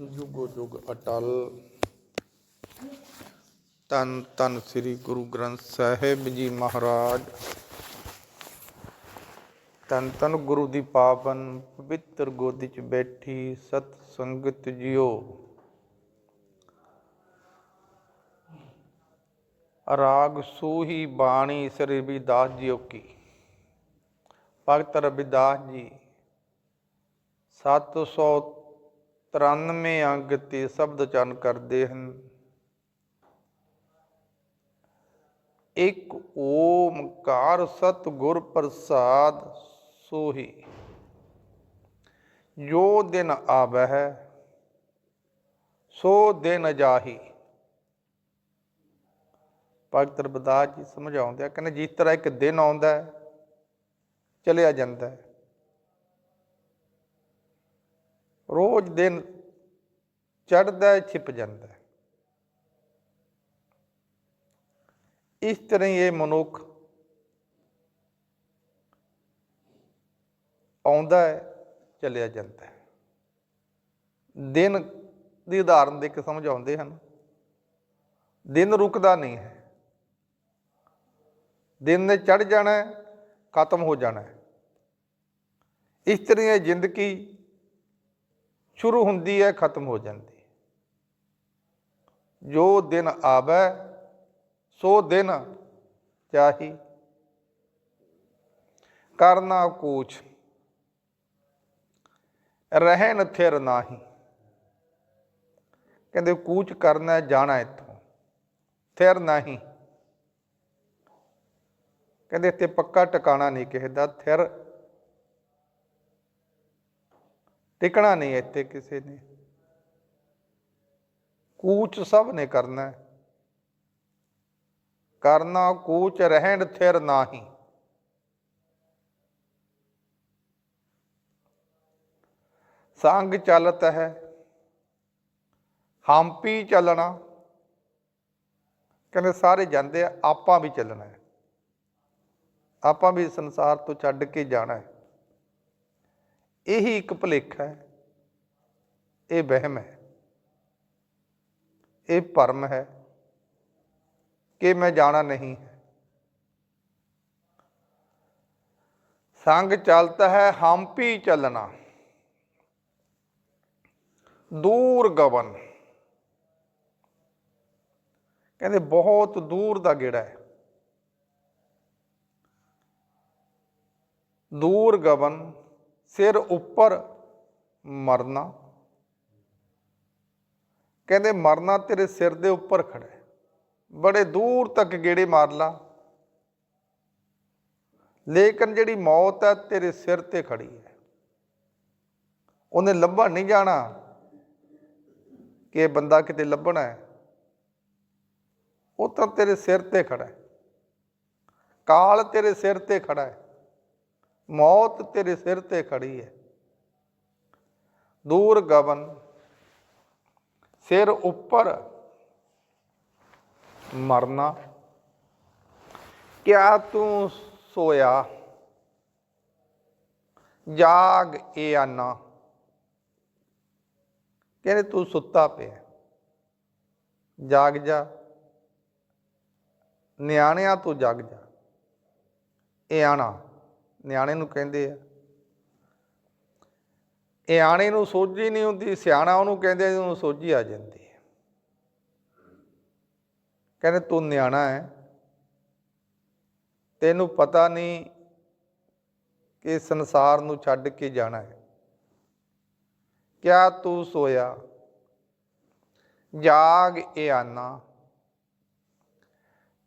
ਜੁਗੋ ਜੁਗ ਅਟਲ। ਤਨ ਤਨ ਸ੍ਰੀ ਗੁਰੂ ਗ੍ਰੰਥ ਸਾਹਿਬ ਜੀ ਮਹਾਰਾਜ। ਤਨ ਤਨ ਗੁਰੂ ਦੀ ਪਾਵਨ ਪਵਿੱਤਰ ਗੋਦੀ ਚ ਬੈਠੀ ਸਤ ਸੰਗਤ ਜੀਓ। ਰਾਗ ਸੂਹੀ ਬਾਣੀ ਸ੍ਰੀ ਰਵਿਦਾਸ ਜੀਓ ਕੀ। ਭਗਤ ਰਵਿਦਾਸ ਜੀ 793 ਅੰਗ ਤੇ ਸ਼ਬਦ ਚਰਨ ਕਰਦੇ ਹਨ। ਇੱਕ ਓਮਕਾਰ ਸਤ ਗੁਰ ਪ੍ਰਸਾਦ ਸੋਹੀ। ਜੋ ਦਿਨ ਆਵਹਿ, ਸੋ ਦਿਨ ਜਾਹੀ। ਭਗਤ ਰਵਿਦਾਸ ਜੀ ਸਮਝਾਉਂਦੇ ਆ, ਕਹਿੰਦੇ ਜਿਸ ਤਰ੍ਹਾਂ ਇੱਕ ਦਿਨ ਆਉਂਦਾ, ਚਲਿਆ ਜਾਂਦਾ। ਹੈ ਰੋਜ਼ ਦਿਨ ਚੜਦਾ ਛਿਪ ਜਾਂਦਾ ਇਸ ਤਰ੍ਹਾਂ ਹੀ ਇਹ ਮਨੁੱਖ ਆਉਂਦਾ ਹੈ, ਚਲਿਆ ਜਾਂਦਾ ਹੈ। ਦਿਨ ਦੀ ਉਦਾਹਰਨ ਦੇ ਕੇ ਸਮਝਾਉਂਦੇ ਹਨ। ਦਿਨ ਰੁਕਦਾ ਨਹੀਂ ਹੈ। ਦਿਨ ਨੇ ਚੜ ਜਾਣਾ ਖਤਮ ਹੋ ਜਾਣਾ ਇਸ ਤਰ੍ਹਾਂ ਇਹ ਜ਼ਿੰਦਗੀ ਸ਼ੁਰੂ ਹੁੰਦੀ ਹੈ, ਖਤਮ ਹੋ ਜਾਂਦੀ ਜੋ ਦਿਨ ਆਵੇ, ਸੋ ਦਿਨ ਚਾਹੀ। ਕਰਨਾ ਕੂਚ। ਰਹਿਣ ਥਿਰ ਨਾਹੀ। ਕਹਿੰਦੇ ਕੂਚ ਕਰਨਾ ਜਾਣਾ ਇੱਥੋਂ। ਥਿਰ ਨਹੀਂ। ਕਹਿੰਦੇ ਇੱਥੇ ਪੱਕਾ ਟਿਕਾਣਾ ਨਹੀਂ ਕਿਸੇ ਦਾ, ਥਿਰ ਟਿਕਣਾ ਨਹੀਂ ਇੱਥੇ ਕਿਸੇ ਨੇ। ਕੂਚ ਸਭ ਨੇ ਕਰਨਾ ਹੈ। ਕਰਨਾ ਕੂਚ ਰਹਿਣ ਥਿਰ ਨਾਹੀ। ਸੰਗ ਚਲਤ ਹੈ। ਹੰਪੀ ਚੱਲਣਾ। ਕਹਿੰਦੇ ਸਾਰੇ ਜਾਂਦੇ ਆ, ਆਪਾਂ ਵੀ ਚੱਲਣਾ ਹੈ। ਆਪਾਂ ਵੀ ਸੰਸਾਰ ਤੋਂ ਛੱਡ ਕੇ ਜਾਣਾ ਹੈ। ਇਹੀ ਇੱਕ ਭੁਲੇਖਾ ਹੈ, ਇਹ ਵਹਿਮ ਹੈ, ਇਹ ਭਰਮ ਹੈ ਕਿ ਮੈਂ ਜਾਣਾ ਨਹੀਂ ਹੈ। ਸੰਗ ਚਲਤਾ ਹੈ, ਹੰਪੀ ਚੱਲਣਾ। ਦੂਰ ਗਵਨ। ਕਹਿੰਦੇ ਬਹੁਤ ਦੂਰ ਦਾ ਗੇੜਾ ਹੈ। ਦੂਰ ਗਵਨ ਸਿਰ ਉੱਪਰ ਮਰਨਾ। ਕਹਿੰਦੇ ਮਰਨਾ ਤੇਰੇ ਸਿਰ ਦੇ ਉੱਪਰ ਖੜਾ ਹੈ। ਬੜੇ ਦੂਰ ਤੱਕ ਗੇੜੇ ਮਾਰ ਲਾ। ਲੇਕਿਨ ਜਿਹੜੀ ਮੌਤ ਹੈ ਤੇਰੇ ਸਿਰ ਤੇ ਖੜੀ ਹੈ। ਉਹਨੇ ਲੱਭਣ ਨਹੀਂ ਜਾਣਾ ਕਿ ਇਹ ਬੰਦਾ ਕਿਤੇ ਲੱਭਣਾ ਹੈ। ਉਹ ਤਾਂ ਤੇਰੇ ਸਿਰ ਤੇ ਖੜਾ ਹੈ। ਕਾਲ ਤੇਰੇ ਸਿਰ ਤੇ ਖੜਾ ਹੈ। ਮੌਤ ਤੇਰੇ ਸਿਰ ਤੇ ਖੜੀ ਹੈ। ਦੂਰ ਗਵਨ, ਸਿਰ ਉੱਪਰ ਮਰਨਾ। ਕਿਆ ਤੂੰ ਸੋਇਆ? ਜਾਗ ਏ ਆਨਾ ਕਹਿੰਦੇ ਤੂੰ ਸੁੱਤਾ ਪਿਆ। ਜਾਗ ਜਾ। ਨਿਆਣਿਆਂ ਤੂੰ ਜਾਗ ਜਾ। ਇਹ ਆਣਾ। ਨਿਆਣੇ ਨੂੰ ਕਹਿੰਦੇ ਆ। ਇਹ ਨੂੰ ਸੋਝੀ ਨਹੀਂ ਹੁੰਦੀ, ਸਿਆਣਾ ਉਹਨੂੰ ਕਹਿੰਦੇ ਉਹਨੂੰ ਸੋਝੀ ਆ ਜਾਂਦੀ ਹੈ। ਕਹਿੰਦੇ, ਤੂੰ ਨਿਆਣਾ ਹੈ। ਤੈਨੂੰ ਪਤਾ ਨਹੀਂ ਕਿ ਸੰਸਾਰ ਨੂੰ ਛੱਡ ਕੇ ਜਾਣਾ ਹੈ। ਕਿਆ ਤੂੰ ਸੋਇਆ? ਜਾਗ ਏ ਆਨਾ।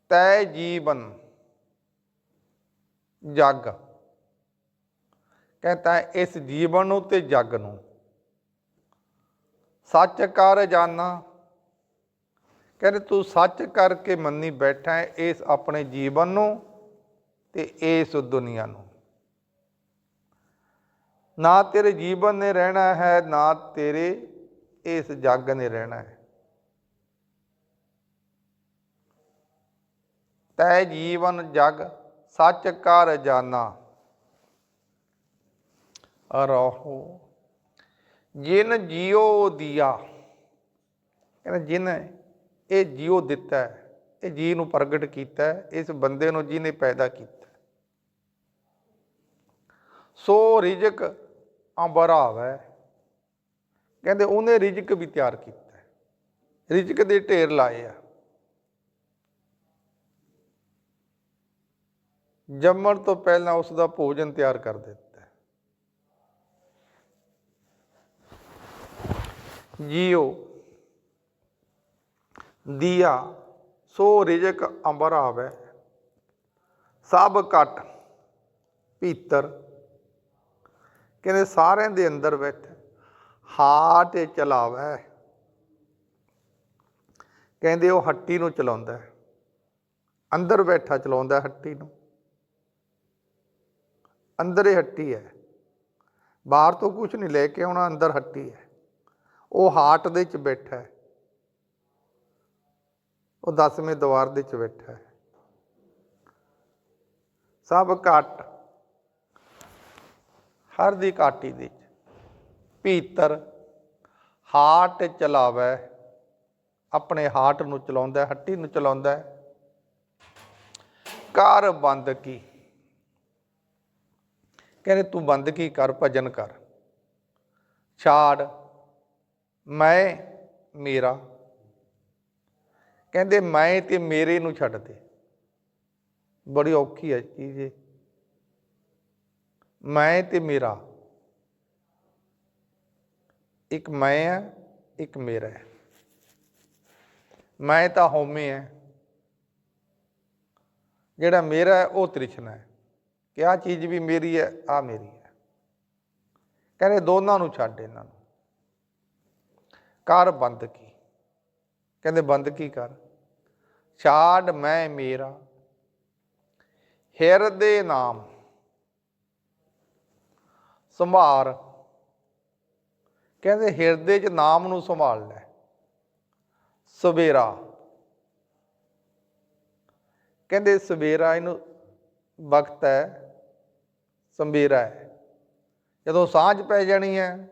ਤੈ ਜੀਵਨ ਜਗ। ਕਹਿੰਦਾ ਇਸ ਜੀਵਨ ਨੂੰ ਤੇ ਜੱਗ ਨੂੰ। ਸੱਚ ਕਰ ਜਾਣਾ ਕਹਿੰਦੇ ਤੂੰ ਸੱਚ ਕਰਕੇ ਮੰਨੀ ਬੈਠਾ ਇਸ ਆਪਣੇ ਜੀਵਨ ਨੂੰ ਤੇ ਇਸ ਦੁਨੀਆ ਨੂੰ। ਨਾ ਤੇਰੇ ਜੀਵਨ ਨੇ ਰਹਿਣਾ ਹੈ, ਨਾ ਤੇਰੇ ਇਸ ਜੱਗ ਨੇ ਰਹਿਣਾ ਹੈ। ਤੈ ਜੀਵਨ ਜਗ, ਸੱਚ ਕਰ ਜਾਣਾ ਰਹੋ ਜਿਨ ਜੀਓ ਦੀਆ। ਕਹਿੰਦਾ ਜਿਨ ਇਹ ਜੀਓ ਦਿੱਤਾ ਹੈ, ਇਹ ਜੀ ਨੂੰ ਪ੍ਰਗਟ ਕੀਤਾ ਹੈ, ਇਸ ਬੰਦੇ ਨੂੰ ਜਿਹਨੇ ਪੈਦਾ ਕੀਤਾ। ਸੋ ਰਿਜਕ ਅੰਬਰਾਵੈ ਕਹਿੰਦੇ ਉਹਨੇ ਰਿਜਕ ਵੀ ਤਿਆਰ ਕੀਤਾ ਰਿਜਕ ਦੇ ਢੇਰ ਲਾਏ ਆ। ਜੰਮਣ ਤੋਂ ਪਹਿਲਾਂ ਉਸ ਦਾ ਭੋਜਨ ਤਿਆਰ ਕਰ ਦਿੱਤਾ। ਹੈ। ਜੀਓ। ਦੀਆ, ਸੋ ਰਿਜਕ ਅੰਬਰ ਆਵੇ। ਸਭ ਘਟ ਭੀਤਰ। ਕਹਿੰਦੇ ਸਾਰਿਆਂ ਦੇ ਅੰਦਰ ਬੈਠਾ, ਹਾਟ ਚਲਾਵੇ। ਕਹਿੰਦੇ ਉਹ ਹੱਟੀ ਨੂੰ ਚਲਾਉਂਦਾ ਅੰਦਰ ਬੈਠਾ ਚਲਾਉਂਦਾ ਹੱਟੀ ਨੂੰ। ਅੰਦਰ ਹੀ ਹੱਟੀ ਹੈ। ਬਾਹਰ ਤੋਂ ਕੁਝ ਨਹੀਂ, ਲੈ ਕੇ ਆਉਣਾ, ਅੰਦਰ ਹੱਟੀ ਹੈ। ਉਹ ਹਾਰਟ ਦੇ ਵਿੱਚ ਬੈਠਾ ਹੈ। ਉਹ ਦਸਵੇਂ ਦਵਾਰ ਦੇ ਵਿੱਚ ਬੈਠਾ ਹੈ। ਸਭ ਘਟ। ਹਰ ਦੀ ਕਾਟੀ ਦੇ ਵਿੱਚ। ਭੀਤਰ। ਹਾਟ ਚਲਾਵੇ। ਆਪਣੇ ਹਾਰਟ ਨੂੰ ਚਲਾਉਂਦਾ ਹੱਟੀ ਨੂੰ ਚਲਾਉਂਦਾ ਹੈ। ਕਰ ਬੰਦ ਕੀ ਕਹਿੰਦੇ ਤੂੰ ਬੰਦ ਕੀ ਕਰ, ਭਜਨ ਕਰ। ਛਾੜ। ਮੈਂ, ਮੇਰਾ। ਕਹਿੰਦੇ ਮੈਂ ਤੇ ਮੇਰੇ ਨੂੰ ਛੱਡ ਦੇ। ਬੜੀ ਔਖੀ ਹੈ ਚੀਜ਼ ਇਹ। ਮੈਂ ਤੇ ਮੇਰਾ। ਇੱਕ ਮੈਂ ਹੈ ਇੱਕ ਮੇਰਾ ਹੈ। ਮੈਂ ਤਾਂ ਹਉਮੈ ਹੈ ਜਿਹੜਾ ਮੇਰਾ ਹੈ, ਉਹ ਤ੍ਰਿਸ਼ਨਾ ਹੈ। ਕਿ ਆਹ ਚੀਜ਼ ਵੀ ਮੇਰੀ ਹੈ ਆ ਮੇਰੀ ਹੈ। ਕਹਿੰਦੇ ਦੋਨਾਂ ਨੂੰ ਛੱਡ ਇਹਨਾਂ ਨੂੰ। ਕਰ ਬੰਦ ਕੀ? ਕਹਿੰਦੇ ਬੰਦ ਕੀ ਕਰ? ਛਾੜ ਮੈਂ ਮੇਰਾ, ਹਿਰਦੇ ਨਾਮ, ਸੰਭਾਰ। ਕਹਿੰਦੇ ਹਿਰਦੇ 'ਚ ਨਾਮ ਨੂੰ ਸੰਭਾਲ ਲੈ। ਸਵੇਰਾ। ਕਹਿੰਦੇ ਸਵੇਰਾ ਇਹਨੂੰ ਵਕਤ ਹੈ ਸੰਬੇਰਾ ਹੈ। ਜਦੋਂ ਸਾਂਝ ਪੈ ਜਾਣੀ ਹੈ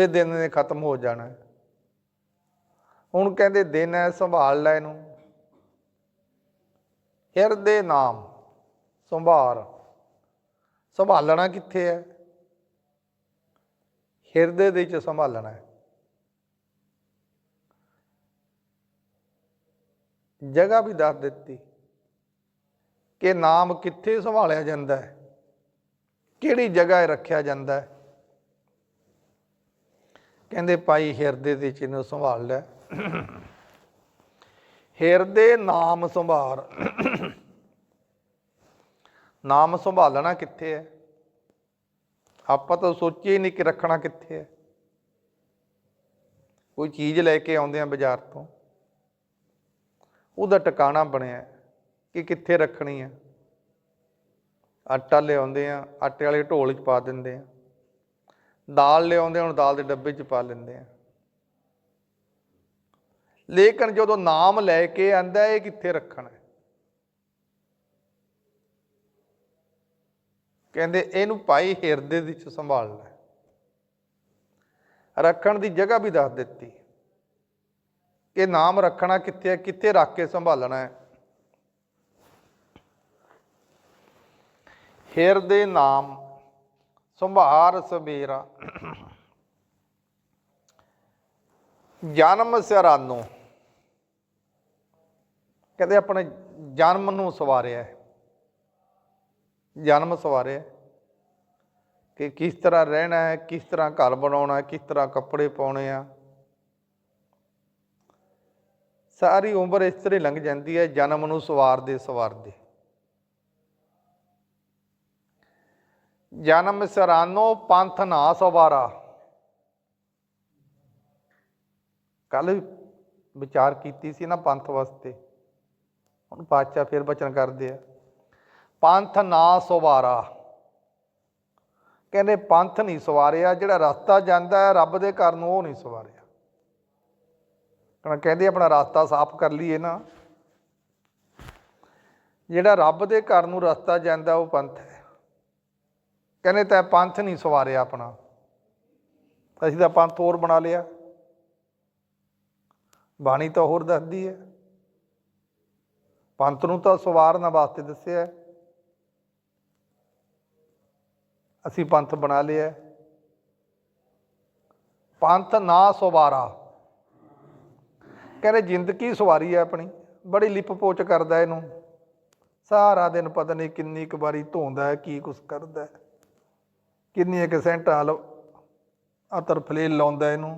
ਫਿਰ ਦਿਨ ਨੇ ਖਤਮ ਹੋ ਜਾਣਾ। ਹੁਣ ਕਹਿੰਦੇ ਦਿਨ ਹੈ, ਸੰਭਾਲ ਲੈ ਇਹਨੂੰ। ਹਿਰਦੇ ਨਾਮ, ਸੰਭਾਰ। ਸੰਭਾਲਣਾ ਕਿੱਥੇ ਹੈ? ਹਿਰਦੇ ਦੇ ਵਿੱਚ ਸੰਭਾਲਣਾ ਹੈ। ਜਗ੍ਹਾ ਵੀ ਦੱਸ ਦਿੱਤੀ ਕਿ ਨਾਮ ਕਿੱਥੇ ਸੰਭਾਲਿਆ ਜਾਂਦਾ ਹੈ, ਕਿਹੜੀ ਜਗ੍ਹਾ ਰੱਖਿਆ ਜਾਂਦਾ ਹੈ। ਕਹਿੰਦੇ ਭਾਈ ਹਿਰਦੇ ਦੇ ਚ ਸੰਭਾਲ ਲੈ। ਹਿਰਦੇ ਨਾਮ ਸੰਭਾਰ। ਨਾਮ ਸੰਭਾਲਣਾ ਕਿੱਥੇ ਹੈ? ਆਪਾਂ ਤਾਂ ਸੋਚਿਆ ਹੀ ਨਹੀਂ ਕਿ ਰੱਖਣਾ ਕਿੱਥੇ ਹੈ। ਕੋਈ ਚੀਜ਼ ਲੈ ਕੇ ਆਉਂਦੇ ਆ ਬਾਜ਼ਾਰ ਤੋਂ। ਉਹਦਾ ਟਿਕਾਣਾ ਬਣਿਆ ਕਿ ਕਿੱਥੇ ਰੱਖਣੀ ਹੈ। ਆਟਾ ਲਿਆਉਂਦੇ ਆ, ਆਟੇ ਵਾਲੇ ਢੋਲ 'ਚ ਪਾ ਦਿੰਦੇ ਆ। ਦਾਲ ਲਿਆਉਂਦੇ ਹੁਣ ਦਾਲ ਦੇ ਡੱਬੇ 'ਚ ਪਾ ਲੈਂਦੇ ਆ। ਲੇਕਿਨ ਜਦੋਂ ਨਾਮ ਲੈ ਕੇ ਆਂਦਾ, ਇਹ ਕਿੱਥੇ ਰੱਖਣਾ? ਕਹਿੰਦੇ, ਇਹਨੂੰ ਭਾਈ ਹਿਰਦੇ ਵਿੱਚ ਸੰਭਾਲ ਲੈ ਰੱਖਣ ਦੀ ਜਗ੍ਹਾ ਵੀ ਦੱਸ ਦਿੱਤੀ। ਕਿ ਨਾਮ ਰੱਖਣਾ ਕਿੱਥੇ ਹੈ, ਕਿੱਥੇ ਰੱਖ ਕੇ ਸੰਭਾਲਣਾ ਹੈ। ਹਿਰਦੇ ਨਾਮ ਸੰਭਾਰ ਸਵੇਰਾ। ਜਨਮ ਸਿਰਾਨੋ ਕਹਿੰਦੇ ਆਪਣੇ ਜਨਮ ਨੂੰ ਸਵਾਰਿਆ ਜਨਮ ਸਵਾਰਿਆ ਕਿ ਕਿਸ ਤਰ੍ਹਾਂ ਰਹਿਣਾ ਹੈ, ਕਿਸ ਤਰ੍ਹਾਂ ਘਰ ਬਣਾਉਣਾ ਹੈ, ਕਿਸ ਤਰ੍ਹਾਂ ਕੱਪੜੇ ਪਾਉਣੇ ਆ। ਸਾਰੀ ਉਮਰ ਇਸ ਤਰ੍ਹਾਂ ਲੰਘ ਜਾਂਦੀ ਹੈ ਜਨਮ ਨੂੰ ਸਵਾਰਦੇ ਸਵਾਰਦੇ ਜਨਮ ਸਰਾਨੋ ਪੰਥ ਨਾ ਸਵਾਰਾ। ਕੱਲ ਵਿਚਾਰ ਕੀਤੀ ਸੀ ਨਾ ਪੰਥ ਵਾਸਤੇ। ਹੁਣ ਪਾਤਸ਼ਾਹ ਫਿਰ ਬਚਨ ਕਰਦੇ ਆ। ਪੰਥ ਨਾ ਸਵਾਰਾ। ਕਹਿੰਦੇ ਪੰਥ ਨਹੀਂ ਸਵਾਰਿਆ, ਜਿਹੜਾ ਰਸਤਾ ਜਾਂਦਾ ਹੈ, ਰੱਬ ਦੇ ਘਰ ਨੂੰ ਉਹ ਨਹੀਂ ਸਵਾਰਿਆ। ਕਹਿੰਦਾ ਕਹਿੰਦੇ ਆਪਣਾ ਰਸਤਾ ਸਾਫ਼ ਕਰ ਲਈਏ ਨਾ। ਜਿਹੜਾ ਰੱਬ ਦੇ ਘਰ ਨੂੰ ਰਸਤਾ ਜਾਂਦਾ, ਉਹ ਪੰਥ ਹੈ। ਕਹਿੰਦੇ ਤੈ ਪੰਥ ਨਹੀਂ ਸਵਾਰਿਆ ਆਪਣਾ। ਅਸੀਂ ਤਾਂ ਪੰਥ ਹੋਰ ਬਣਾ ਲਿਆ। ਬਾਣੀ ਤਾਂ ਹੋਰ ਦੱਸਦੀ ਹੈ। ਪੰਥ ਨੂੰ ਤਾਂ ਸਵਾਰਨ ਵਾਸਤੇ ਦੱਸਿਆ ਅਸੀਂ ਪੰਥ ਬਣਾ ਲਿਆ ਪੰਥ ਨਾ ਸਵਾਰਾ। ਕਹਿੰਦੇ ਜ਼ਿੰਦਗੀ ਸਵਾਰੀ ਹੈ ਆਪਣੀ। ਬੜੀ ਲਿਪ ਪੋਚ ਕਰਦਾ ਇਹਨੂੰ। ਸਾਰਾ ਦਿਨ ਪਤਾ ਨਹੀਂ ਕਿੰਨੀ ਕੁ ਵਾਰੀ ਧੋਂਦਾ ਕੀ ਕੁਛ ਕਰਦਾ ਹੈ ਕਿੰਨੀਆਂ ਕਿ ਸੈਂਟਾਂ ਲ, ਅਤਰ ਫਲੇਲ ਲਾਉਂਦਾ ਇਹਨੂੰ।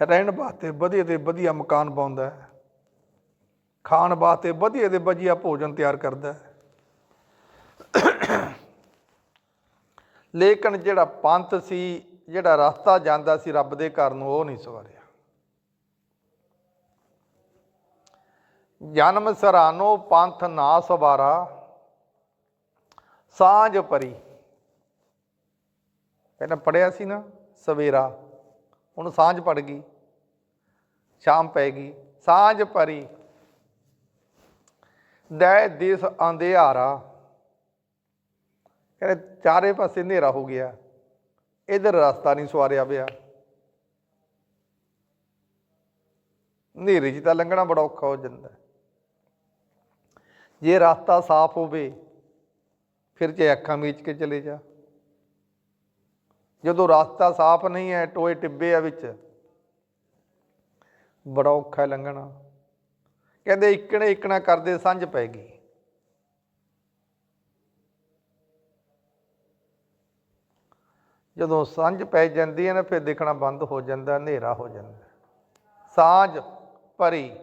ਰਹਿਣ ਵਾਸਤੇ ਵਧੀਆ ਤੇ ਵਧੀਆ ਮਕਾਨ ਪਾਉਂਦਾ ਖਾਣ ਵਾਸਤੇ ਵਧੀਆ ਤੇ ਵਧੀਆ ਭੋਜਨ ਤਿਆਰ ਕਰਦਾ ਲੇਕਿਨ ਜਿਹੜਾ ਪੰਥ ਸੀ, ਜਿਹੜਾ ਰਸਤਾ ਜਾਂਦਾ ਸੀ ਰੱਬ ਦੇ ਘਰ ਨੂੰ, ਉਹ ਨਹੀਂ ਸਵਾਰਿਆ। ਜਨਮ ਸਰਾਨੋ ਪੰਥ ਨਾ ਸਵਾਰਾ। ਸਾਂਝ ਪਰੀ। ਪਹਿਲਾਂ ਪੜਿਆ ਸੀ ਨਾ ਸਵੇਰਾ ਹੁਣ ਸਾਂਝ ਪੜ ਗਈ, ਸ਼ਾਮ ਪੈ ਗਈ, ਸਾਂਝ ਪਰੀ। ਦੈ ਦਿਸ ਅੰਧਿਆਰਾ ਕਹਿੰਦੇ ਚਾਰੇ ਪਾਸੇ ਹਨੇਰਾ ਹੋ ਗਿਆ, ਇਧਰ ਰਸਤਾ ਨਹੀਂ ਸਵਾਰਿਆ ਪਿਆ। ਹਨੇਰੇ 'ਚ ਤਾਂ ਲੰਘਣਾ ਬੜਾ ਔਖਾ ਹੋ ਜਾਂਦਾ। ਜੇ ਰਸਤਾ ਸਾਫ਼ ਹੋਵੇ ਫਿਰ ਜੇ ਅੱਖਾਂ ਮੀਚ ਕੇ ਚਲੇ ਜਾ। ਜਦੋਂ ਰਸਤਾ ਸਾਫ਼ ਨਹੀਂ ਹੈ, ਟੋਏ ਟਿੱਬੇ ਆ ਵਿੱਚ। ਬੜਾ ਔਖਾ ਲੰਘਣਾ। ਕਹਿੰਦੇ ਇਕਣੇ ਇਕਣਾ ਕਰਦੇ ਸੰਝ ਪੈ ਗਈ। ਜਦੋਂ ਸੰਝ ਪੈ ਜਾਂਦੀ ਹੈ ਨਾ, ਫਿਰ ਦੇਖਣਾ ਬੰਦ ਹੋ ਜਾਂਦਾ, ਹਨੇਰਾ ਹੋ ਜਾਂਦਾ। ਸਾਂਝ ਭਰੀ।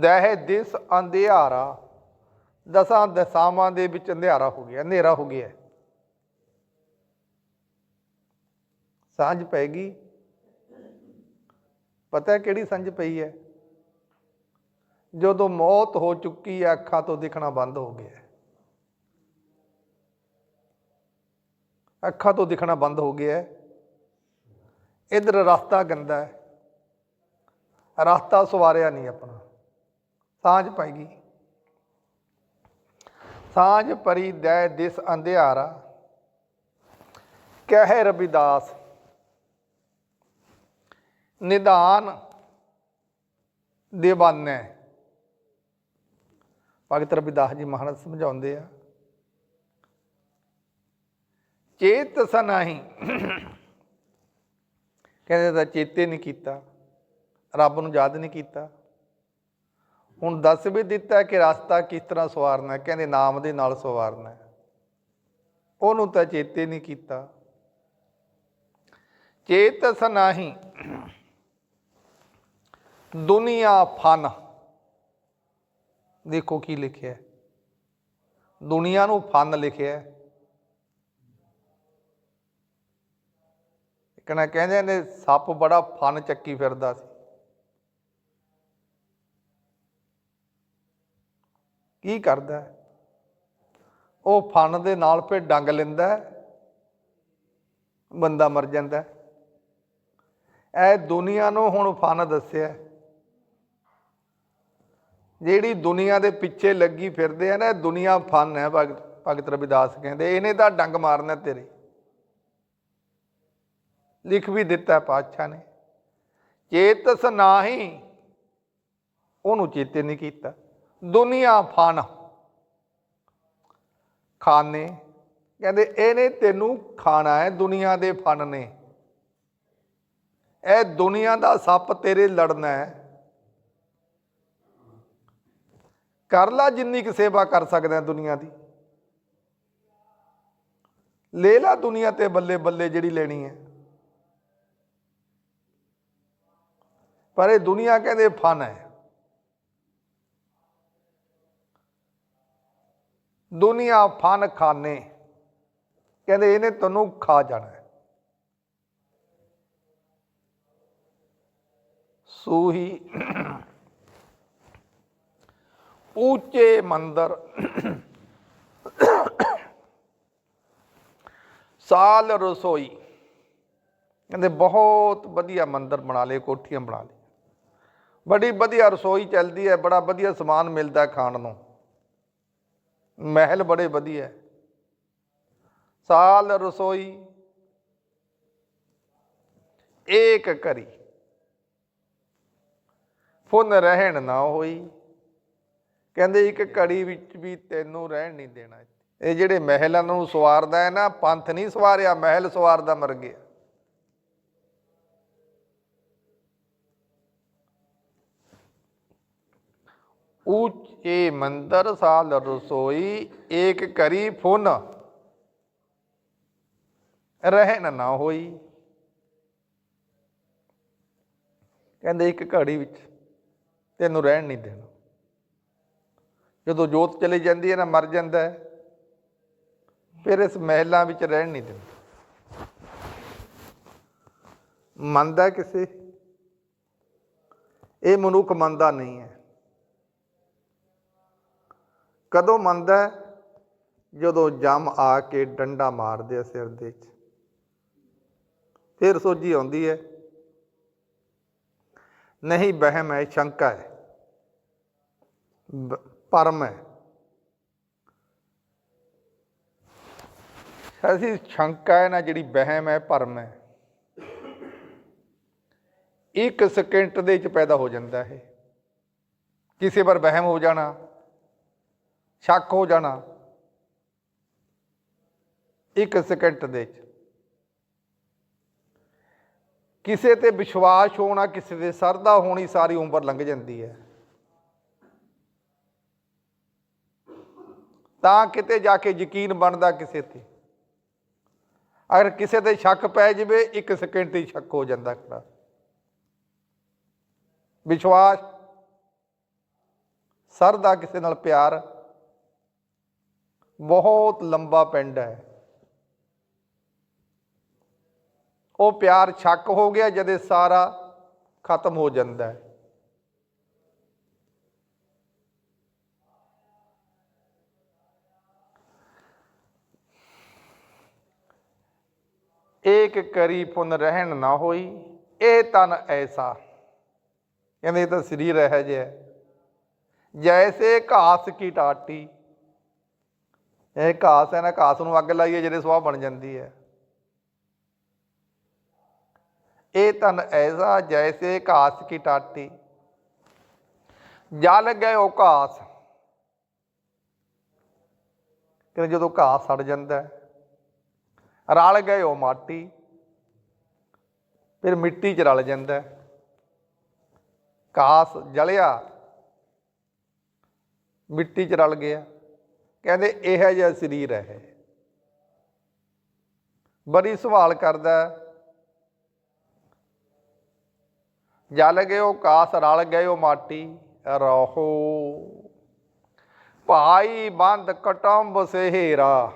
ਦਹਿ ਦਿਸ ਅੰਧਿਆਰਾ। ਦਸਾਂ ਦਸਾਵਾਂ ਦੇ ਵਿੱਚ ਅੰਧਿਆਰਾ ਹੋ ਗਿਆ, ਹਨੇਰਾ ਹੋ ਗਿਆ। ਸਾਂਝ ਪੈ ਗਈ। ਪਤਾ ਕਿਹੜੀ ਸਾਂਝ ਪਈ ਹੈ? ਜਦੋਂ ਮੌਤ ਹੋ ਚੁੱਕੀ ਹੈ, ਅੱਖਾਂ ਤੋਂ ਦਿਖਣਾ ਬੰਦ ਹੋ ਗਿਆ। ਅੱਖਾਂ ਤੋਂ ਦਿਖਣਾ ਬੰਦ ਹੋ ਗਿਆ। ਹੈ। ਇਧਰ ਰਸਤਾ ਗੰਦਾ ਹੈ। ਰਸਤਾ ਸਵਾਰਿਆ ਨਹੀਂ ਆਪਣਾ। ਸਾਂਝ ਪੈ ਗਈ। ਸਾਂਝ ਪਰੀ ਦੈ ਦਿਸ ਅੰਧਿਆਰਾ। ਕਹਿ ਰਬਿਦਾਸ ਨਿਦਾਨ ਦੇਵਾਨੈ। ਭਗਤ ਰਬਿਦਾਸ ਜੀ ਮਹਾਰਾਜ ਸਮਝਾਉਂਦੇ ਆ, ਚੇਤ ਸਨਾਹੀ। ਕਹਿੰਦੇ ਤਾਂ ਚੇਤੇ ਨਹੀਂ ਕੀਤਾ, ਰੱਬ ਨੂੰ ਯਾਦ ਨਹੀਂ ਕੀਤਾ। ਹੁਣ ਦੱਸ ਵੀ ਦਿੱਤਾ ਕਿ ਰਸਤਾ ਕਿਸ ਤਰ੍ਹਾਂ ਸਵਾਰਨਾ ਕਹਿੰਦੇ ਨਾਮ ਦੇ ਨਾਲ ਸਵਾਰਨਾ ਉਹਨੂੰ ਤਾਂ ਚੇਤੇ ਨਹੀਂ ਕੀਤਾ। ਚੇਤਸ ਨਾਹੀ ਦੁਨੀਆ ਫਨ। ਦੇਖੋ ਕੀ ਲਿਖਿਆ ਹੈ। ਦੁਨੀਆ ਨੂੰ ਫਨ ਲਿਖਿਆ ਹੈ। ਕਹਿੰਦਾ ਕਹਿੰਦੇ ਨੇ, ਸੱਪ ਬੜਾ ਫਨ ਚੱਕੀ ਫਿਰਦਾ ਸੀ। ਕੀ ਕਰਦਾ ਉਹ ਫਨ ਦੇ ਨਾਲ ਫੇ ਡੰਗ ਲੈਂਦਾ ਬੰਦਾ ਮਰ ਜਾਂਦਾ ਹੈ। ਇਹ ਦੁਨੀਆ ਨੂੰ ਹੁਣ ਫਨ ਦੱਸਿਆ ਜਿਹੜੀ ਦੁਨੀਆ ਦੇ ਪਿੱਛੇ ਲੱਗੀ ਫਿਰਦੇ ਆ ਨਾ, ਇਹ ਦੁਨੀਆ ਫਨ ਹੈ ਭਗਤ ਭਗਤ ਰਵਿਦਾਸ ਕਹਿੰਦੇ, ਇਹਨੇ ਤਾਂ ਡੰਗ ਮਾਰਨਾ ਤੇਰੇ। ਲਿਖ ਵੀ ਦਿੱਤਾ ਪਾਤਸ਼ਾਹ ਨੇ। ਚੇਤਸ ਨਾਹੀ, ਉਹਨੂੰ ਚੇਤੇ ਨਹੀਂ ਕੀਤਾ। ਦੁਨੀਆ ਫਨ। ਖਾਨ ਨੇ ਕਹਿੰਦੇ, ਇਹਨੇ ਤੈਨੂੰ ਖਾਣਾ ਹੈ, ਦੁਨੀਆ ਦੇ ਫਨ ਨੇ। ਇਹ ਦੁਨੀਆ ਦਾ ਸੱਪ ਤੇਰੇ ਲੜਨਾ ਹੈ। ਕਰ ਲਾ ਜਿੰਨੀ ਕੁ ਸੇਵਾ ਕਰ ਸਕਦਾ ਦੁਨੀਆ ਦੀ। ਲੈ ਲਾ ਦੁਨੀਆ ਤੇ ਬੱਲੇ ਬੱਲੇ ਜਿਹੜੀ ਲੈਣੀ ਹੈ। ਪਰ ਇਹ ਦੁਨੀਆ ਕਹਿੰਦੇ ਫਨ ਹੈ। ਦੁਨੀਆ ਫਨ ਖਾਨੇ। ਕਹਿੰਦੇ ਇਹਨੇ ਤੈਨੂੰ ਖਾ ਜਾਣਾ ਸੂਹੀ ਉੱਚੇ ਮੰਦਰ ਸਾਲ ਰਸੋਈ। ਕਹਿੰਦੇ ਬਹੁਤ ਵਧੀਆ ਮੰਦਰ ਬਣਾ ਲਏ, ਕੋਠੀਆਂ ਬਣਾ ਲਏ ਬੜੀ ਵਧੀਆ ਰਸੋਈ ਚੱਲਦੀ ਹੈ, ਬੜਾ ਵਧੀਆ ਸਮਾਨ ਮਿਲਦਾ ਖਾਣ ਨੂੰ। ਮਹਿਲ ਬੜੇ ਵਧੀਆ ਸਾਲ ਰਸੋਈ ਏਕ ਕਰੀ। ਫੁਨ ਰਹਿਣ ਨਾ ਹੋਈ। ਕਹਿੰਦੇ ਇੱਕ ਘੜੀ ਵਿੱਚ ਵੀ ਤੈਨੂੰ ਰਹਿਣ ਨਹੀਂ ਦੇਣਾ। ਇਹ ਜਿਹੜੇ ਮਹਿਲਾਂ ਨੂੰ ਸਵਾਰਦਾ ਹੈ ਨਾ, ਪੰਥ ਨਹੀਂ ਸਵਾਰਿਆ, ਮਹਿਲ ਸਵਾਰਦਾ ਮਰ ਗਿਆ। ਊਚੇ ਮੰਦਰ ਸਾਲ ਰਸੋਈ, ਏਕ ਕਰੀ ਫੁਨ। ਰਹਿਣ ਨਾ ਹੋਈ। ਕਹਿੰਦੇ ਇੱਕ ਘੜੀ ਵਿੱਚ ਤੈਨੂੰ ਰਹਿਣ ਨਹੀਂ ਦੇਣਾ। ਜਦੋਂ ਜੋਤ ਚਲੀ ਜਾਂਦੀ ਹੈ ਨਾ, ਮਰ ਜਾਂਦਾ ਹੈ। ਫਿਰ ਇਸ ਮਹਿਲਾਂ ਵਿੱਚ ਰਹਿਣ ਨਹੀਂ ਦਿੰਦਾ। ਮੰਨਦਾ ਕਿਸੇ? ਇਹ ਮਨੁੱਖ ਮੰਨਦਾ ਨਹੀਂ ਹੈ। ਕਦੋਂ ਮੰਨਦਾ ਜਦੋਂ ਜਮ ਆ ਕੇ ਡੰਡਾ ਮਾਰਦੇ ਆ ਸਿਰ ਦੇ 'ਚ ਫਿਰ ਸੋਝੀ ਆਉਂਦੀ ਹੈ, ਨਹੀਂ ਵਹਿਮ ਹੈ, ਸ਼ੰਕਾ ਹੈ। ਬ- ਭਰਮ ਹੈ। ਅਸੀਂ ਸ਼ੰਕਾ ਹੈ ਨਾ ਜਿਹੜੀ ਵਹਿਮ ਹੈ ਭਰਮ ਹੈ। ਇੱਕ ਸਕਿੰਟ ਦੇ ਵਿੱਚ ਪੈਦਾ ਹੋ ਜਾਂਦਾ ਹੈ। ਕਿਸੇ ਵਾਰ ਵਹਿਮ ਹੋ ਜਾਣਾ ਸ਼ੱਕ ਹੋ ਜਾਣਾ। ਇੱਕ ਸਕਿੰਟ ਦੇ ਵਿੱਚ। ਕਿਸੇ ਤੇ ਵਿਸ਼ਵਾਸ ਹੋਣਾ, ਕਿਸੇ ਤੇ ਸਰਦਾ ਹੋਣੀ ਸਾਰੀ ਉਮਰ ਲੰਘ ਜਾਂਦੀ ਹੈ। ਤਾਂ ਕਿਤੇ ਜਾ ਕੇ ਯਕੀਨ ਬਣਦਾ ਕਿਸੇ ਤੇ। ਅਗਰ ਕਿਸੇ ਤੇ ਸ਼ੱਕ ਪੈ ਜਵੇ, ਇੱਕ ਸਕਿੰਟ ਹੀ ਸ਼ੱਕ ਹੋ ਜਾਂਦਾ ਖੜਾ ਵਿਸ਼ਵਾਸ, ਸਰਦਾ ਕਿਸੇ ਨਾਲ ਪਿਆਰ ਬਹੁਤ ਲੰਬਾ ਪਿੰਡ ਹੈ। ਉਹ ਪਿਆਰ ਛੱਕ ਹੋ ਗਿਆ ਜਦੇ ਸਾਰਾ ਖਤਮ ਹੋ ਜਾਂਦਾ ਹੈ। ਏਕ ਕਰੀ ਪੁਨ ਰਹਿਣ ਨਾ ਹੋਈ ਇਹ ਤਨ ਐਸਾ। ਕਹਿੰਦੇ ਇਹ ਤਾਂ ਸਰੀਰ ਹੈ ਜਿਹਾ ਜੈਸੇ ਘਾਸ ਕੀ ਟਾਟੀ ਇਹ ਘਾਸ ਹੈ ਨਾ, ਘਾਸ ਨੂੰ ਅੱਗ ਲਾਈਏ ਜਿਹੜੇ ਸੁਆਹ ਬਣ ਜਾਂਦੀ ਹੈ। ਇਹ ਤਨ ਐਸਾ ਜੈਸੇ ਘਾਸ ਕੀ ਟਾਟੀ। ਜਲ ਗਏ ਉਹ ਘਾਸ। ਕਿ ਜਦੋਂ ਘਾਸ ਸੜ ਜਾਂਦਾ ਰਲ ਗਏ ਉਹ ਮਾਟੀ। ਫਿਰ ਮਿੱਟੀ 'ਚ ਰਲ ਜਾਂਦਾ ਘਾਸ ਜਲਿਆ, ਮਿੱਟੀ 'ਚ ਰਲ ਗਿਆ। ਕਹਿੰਦੇ ਇਹ ਜਿਹਾ ਸਰੀਰ ਹੈ ਬੜੀ ਸਵਾਲ ਕਰਦਾ ਜਲ ਗਏ ਕਾਸ, ਰਲ ਗਏ ਮਾਟੀ, ਰਹੋ। ਭਾਈ ਬੰਦ ਕਟੰਬ ਸਹੇਰਾ।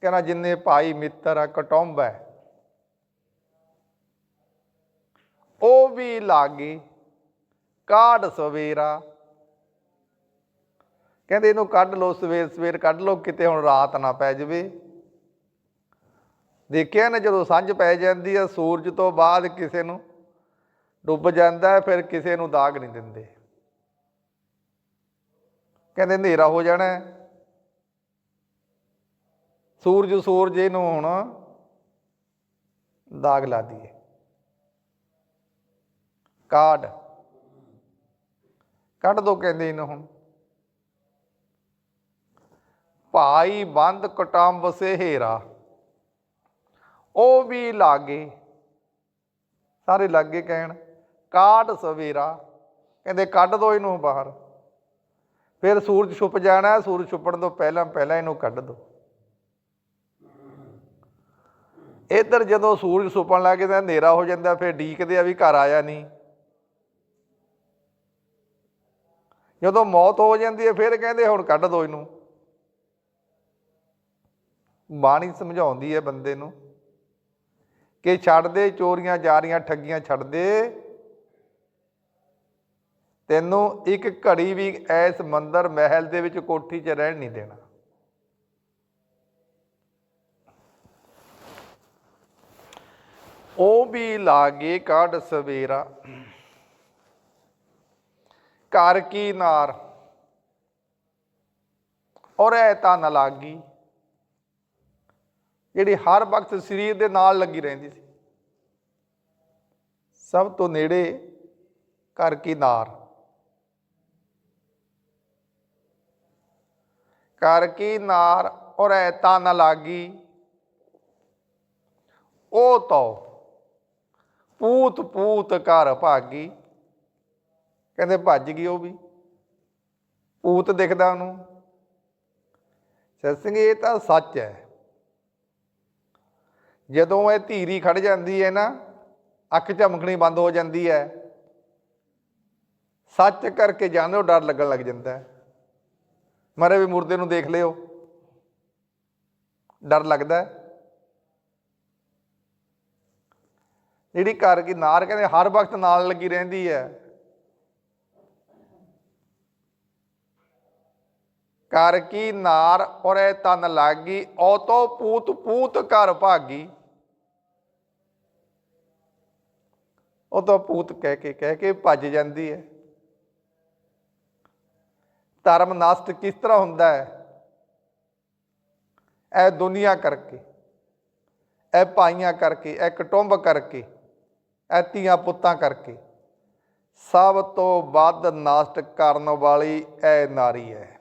ਕਹਿੰਦਾ ਜਿੰਨੇ ਭਾਈ ਮਿੱਤਰ ਆ, ਕਟੰਬ ਹੈ। ਉਹ ਵੀ ਲਾਗੇ ਕਾਢ ਸਵੇਰਾ। ਕਹਿੰਦੇ ਇਹਨੂੰ ਕੱਢ ਲਓ, ਸਵੇਰ ਸਵੇਰ ਕੱਢ ਲਓ, ਕਿਤੇ ਹੁਣ ਰਾਤ ਨਾ ਪੈ ਜਾਵੇ। ਦੇਖਿਆ ਨਾ ਜਦੋਂ ਸਾਂਝ ਪੈ ਜਾਂਦੀ ਹੈ ਸੂਰਜ ਤੋਂ ਬਾਅਦ ਕਿਸੇ ਨੂੰ ਡੁੱਬ ਜਾਂਦਾ ਫਿਰ ਕਿਸੇ ਨੂੰ ਦਾਗ ਨਹੀਂ ਦਿੰਦੇ। ਕਹਿੰਦੇ ਹਨੇਰਾ ਹੋ ਜਾਣਾ ਸੂਰਜ ਸੂਰਜ ਇਹਨੂੰ ਹੁਣ ਦਾਗ ਲਾ ਦਈਏ। ਕਾਢ। ਕੱਢ ਦੋ ਕਹਿੰਦੇ ਇਹਨੂੰ ਹੁਣ। ਭਾਈ ਬੰਦ ਕਟੰਬ ਸਹੇਰਾ। ਉਹ ਵੀ ਲਾਗੇ। ਸਾਰੇ ਲਾਗੇ ਕਹਿਣ, ਕਾਢ ਸਵੇਰਾ। ਕਹਿੰਦੇ, ਕੱਢ ਦੋ ਇਹਨੂੰ ਬਾਹਰ। ਫਿਰ ਸੂਰਜ ਛੁਪ ਜਾਣਾ, ਸੂਰਜ ਛੁਪਣ ਤੋਂ ਪਹਿਲਾਂ ਪਹਿਲਾਂ ਇਹਨੂੰ ਕੱਢ ਦੋ। ਇੱਧਰ ਜਦੋਂ ਸੂਰਜ ਛੁਪਣ ਲੱਗ ਜਾਂਦਾ, ਹਨੇਰਾ ਹੋ ਜਾਂਦਾ, ਫਿਰ ਡੀਕਦੇ ਆ ਵੀ ਘਰ ਆਇਆ ਨਹੀਂ। ਜਦੋਂ ਮੌਤ ਹੋ ਜਾਂਦੀ ਹੈ, ਫਿਰ ਕਹਿੰਦੇ, ਹੁਣ ਕੱਢ ਦੋ ਇਹਨੂੰ। ਬਾਣੀ ਸਮਝਾਉਂਦੀ ਹੈ ਬੰਦੇ ਨੂੰ ਕਿ ਛੱਡ ਦੇ, ਚੋਰੀਆਂ ਜਾਰੀਆਂ, ਠੱਗੀਆਂ ਛੱਡ ਦੇ। ਤੈਨੂੰ ਇੱਕ ਘੜੀ ਵੀ ਐਸ ਮੰਦਰ ਮਹਿਲ ਦੇ ਵਿੱਚ ਕੋਠੀ 'ਚ ਰਹਿਣ ਨਹੀਂ ਦੇਣਾ। ਉਹ ਵੀ ਲਾਗੇ ਕਾਢ ਸਵੇਰਾ। ਘਰ ਕੀ ਨਾਰ? ਔਰ ਐ ਤਾਂ ਨ ਲਾਗੀ। ਜਿਹੜੀ ਹਰ ਵਕਤ ਸਰੀਰ ਦੇ ਨਾਲ ਲੱਗੀ ਰਹਿੰਦੀ ਸੀ। ਸਭ ਤੋਂ ਨੇੜੇ ਘਰ ਕੀ ਨਾਰ? ਘਰ ਕੀ ਨਾਰ ਔਰ ਐ ਤਾਂ ਨ ਲਾਗੀ? ਉਹ ਤੋ ਪੂਤ ਪੂਤ ਘਰ ਭਾਗੀ। ਕਹਿੰਦੇ ਭੱਜ ਗਈ ਉਹ ਵੀ। ਪੂਤ ਦਿਖਦਾ ਉਹਨੂੰ। ਸਤ ਸਿੰਘ ਇਹ ਤਾਂ ਸੱਚ ਹੈ। ਜਦੋਂ ਇਹ ਧੀਰੀ ਖੜ ਜਾਂਦੀ ਹੈ ਨਾ, ਅੱਖ ਝਮਕਣੀ ਬੰਦ ਹੋ ਜਾਂਦੀ ਹੈ। ਸੱਚ ਕਰਕੇ ਜਾਣੋ, ਡਰ ਲੱਗਣ ਲੱਗ ਜਾਂਦਾ ਹੈ। ਮਰੇ ਵੀ ਮੁਰਦੇ ਨੂੰ ਦੇਖ ਲਿਓ। ਡਰ ਲੱਗਦਾ ਜਿਹੜੀ ਘਰ ਕੀ ਨਾਰ ਕਹਿੰਦੇ, ਹਰ ਵਕਤ ਨਾਲ ਲੱਗੀ ਰਹਿੰਦੀ ਹੈ। ਕਰ ਕੀ ਨਾਰ ਔਰੇ ਤਨ ਲਾਗੀ ਔ ਤੋ ਪੂਤ ਪੂਤ ਘਰ ਭਾਗੀ। ਉਹ ਤਾਂ ਪੂਤ ਕਹਿ ਕੇ ਕਹਿ ਕੇ ਭੱਜ ਜਾਂਦੀ ਹੈ। ਧਰਮ ਨਸ਼ਟ ਕਿਸ ਤਰ੍ਹਾਂ ਹੁੰਦਾ ਹੈ? ਇਹ ਦੁਨੀਆ ਕਰਕੇ, ਇਹ ਭਾਈਆਂ ਕਰਕੇ, ਇਹ ਕਟੁੰਬ ਕਰਕੇ, ਇਹ ਧੀਆਂ ਪੁੱਤਾਂ ਕਰਕੇ। ਸਭ ਤੋਂ ਵੱਧ ਨਸ਼ਟ ਕਰਨ ਵਾਲੀ ਇਹ ਨਾਰੀ ਹੈ।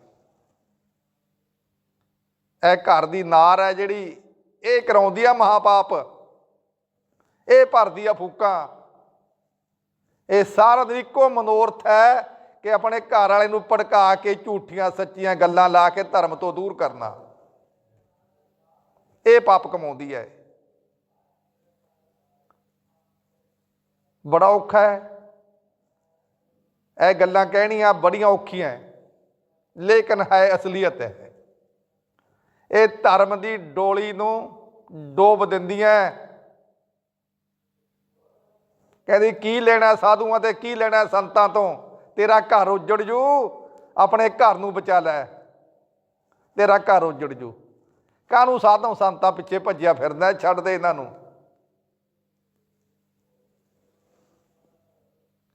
ਇਹ ਘਰ ਦੀ ਨਾਰ ਹੈ ਜਿਹੜੀ ਇਹ ਕਰਾਉਂਦੀ ਆ ਮਹਾਪਾਪ। ਇਹ ਭਰਦੀ ਆ ਫੂਕਾਂ। ਇਹ ਸਾਰਾ ਦਿਨ ਇੱਕੋ ਮਨੋਰਥ ਹੈ ਕਿ ਆਪਣੇ ਘਰ ਵਾਲੇ ਨੂੰ ਭੜਕਾ ਕੇ ਝੂਠੀਆਂ ਸੱਚੀਆਂ ਗੱਲਾਂ ਲਾ ਕੇ ਧਰਮ ਤੋਂ ਦੂਰ ਕਰਨਾ। ਇਹ ਪਾਪ ਕਮਾਉਂਦੀ ਹੈ। ਬੜਾ ਔਖਾ ਹੈ। ਇਹ ਗੱਲਾਂ ਕਹਿਣੀਆਂ ਬੜੀਆਂ ਔਖੀਆਂ ਹੈ। ਲੇਕਿਨ ਹੈ ਅਸਲੀਅਤ ਹੈ। ਇਹ ਧਰਮ ਦੀ ਡੋਲੀ ਨੂੰ ਡੋਬ ਦਿੰਦੀਆਂ ਕਹਿੰਦੀ, ਕੀ ਲੈਣਾ ਸਾਧੂਆਂ ਤੇ, ਕੀ ਲੈਣਾ ਸੰਤਾਂ ਤੋਂ? ਤੇਰਾ ਘਰ ਉਜੜ ਜੂ, ਆਪਣੇ ਘਰ ਨੂੰ ਬਚਾ ਲੈ। ਤੇਰਾ ਘਰ ਉਜੜ ਜੂ। ਕਾਹਨੂੰ ਸਾਧੂ ਸੰਤਾਂ ਪਿੱਛੇ ਭੱਜਿਆ ਫਿਰਦਾ, ਛੱਡ ਦੇ ਇਹਨਾਂ ਨੂੰ?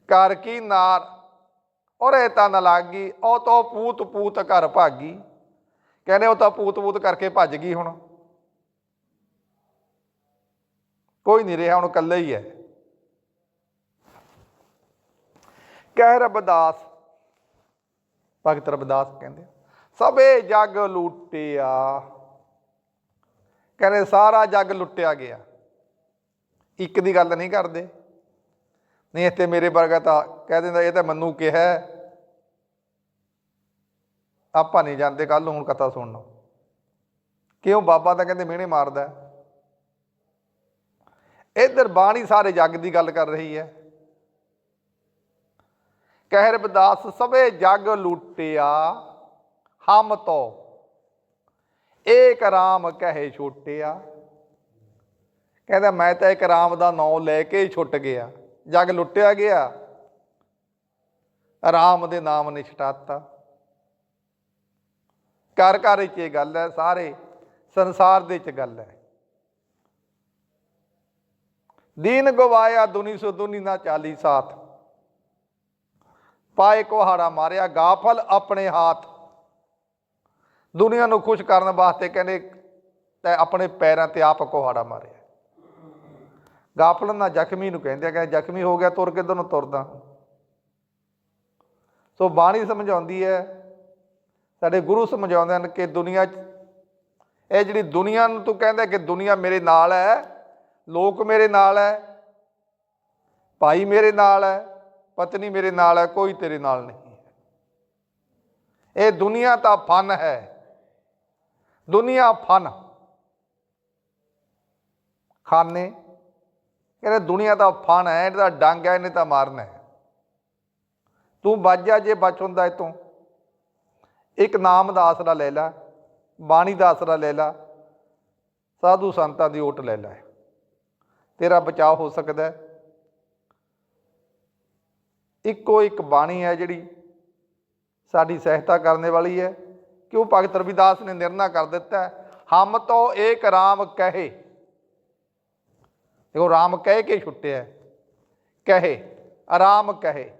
ਕਰ ਕੀ ਨਾਰ? ਔਰੇ ਤਾਂ ਨ ਲਾਗੀ ਉਹ ਤੋ ਪੂਤ ਪੂਤ ਘਰ ਭਾਗੀ ਕਹਿੰਦੇ, ਉਹ ਤਾਂ ਪੂਤ ਪੂਤ ਕਰਕੇ ਭੱਜ ਗਈ ਹੁਣ। ਕੋਈ ਨਹੀਂ ਰਿਹਾ, ਹੁਣ ਇਕੱਲਾ ਹੀ ਹੈ। ਕਹਿ ਰਬਦਾਸ ਭਗਤ ਰਬਦਾਸ ਕਹਿੰਦੇ ਸਭੇ ਜਗ ਲੁੱਟਿਆ। ਕਹਿੰਦੇ ਸਾਰਾ ਜਗ ਲੁੱਟਿਆ ਗਿਆ। ਇੱਕ ਦੀ ਗੱਲ ਨਹੀਂ ਕਰਦੇ। ਨਹੀਂ, ਇੱਥੇ ਮੇਰੇ ਵਰਗਾ ਤਾਂ ਕਹਿ ਦਿੰਦਾ, ਇਹ ਤਾਂ ਮੰਨੂ ਕਿਹਾ ਆਪਾਂ ਨਹੀਂ ਜਾਂਦੇ ਕੱਲ ਨੂੰ ਹੁਣ ਕਥਾ ਸੁਣਨਾ ਕਿਉਂ? ਬਾਬਾ ਤਾਂ ਕਹਿੰਦੇ ਮਿਹਣੇ ਮਾਰਦਾ ਇੱਧਰ ਬਾਣੀ ਸਾਰੇ ਜੱਗ ਦੀ ਗੱਲ ਕਰ ਰਹੀ ਹੈ। ਕਹਿਰ ਬਦਾਸ ਸਵੇ ਜਗ ਲੁੱਟਿਆ, ਹਮ ਤੋ। ਏਕ ਰਾਮ ਕਹੇ ਛੋਟਿਆ। ਕਹਿੰਦਾ, ਮੈਂ ਤਾਂ ਇੱਕ ਰਾਮ ਦਾ ਨਾਮ ਲੈ ਕੇ ਹੀ ਛੁੱਟ ਗਿਆ। ਜਗ ਲੁੱਟਿਆ ਗਿਆ। ਰਾਮ ਦੇ ਨਾਮ ਨੇ ਛਟਾਤਾ। ਘਰ ਘਰ ਵਿੱਚ ਇਹ ਗੱਲ ਹੈ, ਸਾਰੇ ਸੰਸਾਰ ਦੇ ਵਿੱਚ ਗੱਲ ਹੈ। ਦੀਨ ਗਵਾਇਆ ਦੁਨੀ ਸੋ ਦੁਨੀ ਨਾ ਚਾਲੀ ਸਾਥ। ਪਾਏ ਕੋਹਾੜਾ ਮਾਰਿਆ, ਗਾਫਲ ਆਪਣੇ ਹੱਥ। ਦੁਨੀਆ ਨੂੰ ਖੁਸ਼ ਕਰਨ ਵਾਸਤੇ ਕਹਿੰਦੇ, ਤੇ ਆਪਣੇ ਪੈਰਾਂ ਤੇ ਆਪ ਕੋਹਾੜਾ ਮਾਰਿਆ। ਗਾਫਲ ਨਾ ਜ਼ਖਮੀ ਨੂੰ ਕਹਿੰਦੇ ਆ ਕਿ ਜ਼ਖਮੀ ਹੋ ਗਿਆ, ਤੁਰ ਕਿੱਧਰ ਨੂੰ ਤੁਰਦਾ? ਸੋ ਬਾਣੀ ਸਮਝਾਉਂਦੀ ਹੈ, ਸਾਡੇ ਗੁਰੂ ਸਮਝਾਉਂਦੇ ਹਨ ਕਿ ਦੁਨੀਆ 'ਚ, ਇਹ ਜਿਹੜੀ ਦੁਨੀਆ ਨੂੰ ਤੂੰ ਕਹਿੰਦਾ ਕਿ ਦੁਨੀਆ ਮੇਰੇ ਨਾਲ ਹੈ, ਲੋਕ ਮੇਰੇ ਨਾਲ ਹੈ, ਭਾਈ ਮੇਰੇ ਨਾਲ ਹੈ ਪਤਨੀ ਮੇਰੇ ਨਾਲ ਹੈ, ਕੋਈ ਤੇਰੇ ਨਾਲ ਨਹੀਂ ਹੈ। ਇਹ ਦੁਨੀਆ ਤਾਂ ਫਨ ਹੈ। ਦੁਨੀਆ ਫਨ। ਖਾਨੇ, ਕਹਿੰਦੇ ਦੁਨੀਆ ਦਾ ਫਨ ਹੈ, ਇਹਦਾ ਡੰਗ ਹੈ, ਇਹਨੇ ਤਾਂ ਮਾਰਨਾ ਹੈ। ਤੂੰ ਬਚ ਜਾ ਜੇ ਬਚ ਹੁੰਦਾ ਇਤੋਂ। ਇੱਕ ਨਾਮ ਦਾ ਆਸਰਾ ਲੈ ਲੈ, ਬਾਣੀ ਦਾ ਆਸਰਾ ਲੈ ਲੈ, ਸਾਧੂ ਸੰਤਾਂ ਦੀ ਓਟ ਲੈ ਲੈ। ਤੇਰਾ ਬਚਾਅ ਹੋ ਸਕਦਾ ਹੈ। ਇੱਕੋ ਇੱਕ ਬਾਣੀ ਹੈ ਜਿਹੜੀ ਸਾਡੀ ਸਹਾਇਤਾ ਕਰਨ ਵਾਲੀ ਹੈ ਕਿ ਉਹ ਭਗਤ ਰਵਿਦਾਸ ਨੇ ਨਿਰਣਾ ਕਰ ਦਿੱਤਾ ਹਮ ਤੋਂ ਏਕ ਰਾਮ ਕਹੇ। ਦੇਖੋ, ਰਾਮ ਕਹਿ ਕੇ ਛੁੱਟਿਆ ਕਹੇ, ਆਰਾਮ ਕਹੇ।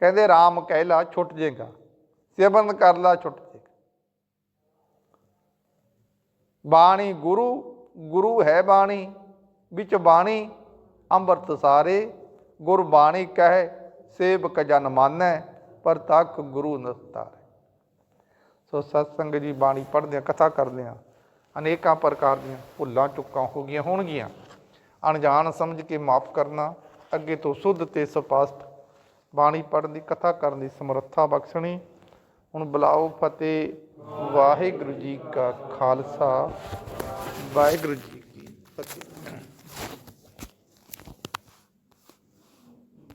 ਕਹਿੰਦੇ ਰਾਮ ਕਹਿ ਲਾ, ਛੁੱਟ ਜੇਗਾ। ਸੇਵਨ ਕਰ ਲਾ, ਛੁੱਟ ਜੇਗਾ। ਬਾਣੀ ਗੁਰੂ ਗੁਰੂ ਹੈ ਬਾਣੀ, ਵਿੱਚ ਬਾਣੀ ਅੰਮ੍ਰਿਤ ਸਾਰੇ। ਗੁਰਬਾਣੀ ਕਹੇ, ਸੇਵਕ ਜਨ ਮਾਨੈ, ਪਰ ਤੱਕ ਗੁਰੂ ਨਸਤਾਰੇ। ਸੋ ਸਤਸੰਗ ਜੀ ਬਾਣੀ ਪੜ੍ਹਦੇ ਆ ਕਥਾ ਕਰਦੇ ਆ ਅਨੇਕਾਂ ਪ੍ਰਕਾਰ ਦੀਆਂ ਭੁੱਲਾਂ ਚੁੱਕਾਂ ਹੋ ਗਈਆਂ ਹੋਣਗੀਆਂ। ਅਣਜਾਣ ਸਮਝ ਕੇ ਮਾਫ ਕਰਨਾ, ਅੱਗੇ ਤੋਂ ਸੁੱਧ ਤੇ ਸਪਸ਼ਟ ਬਾਣੀ ਪੜ੍ਹਨ ਦੀ, ਕਥਾ ਕਰਨ ਦੀ ਸਮਰੱਥਾ ਬਖਸ਼ਣੀ। ਹੁਣ ਬੁਲਾਓ ਫਤਿਹ ਵਾਹਿਗੁਰੂ ਜੀ ਕਾ ਖਾਲਸਾ। ਵਾਹਿਗੁਰੂ ਜੀ ਕੀ ਫਤਿਹ।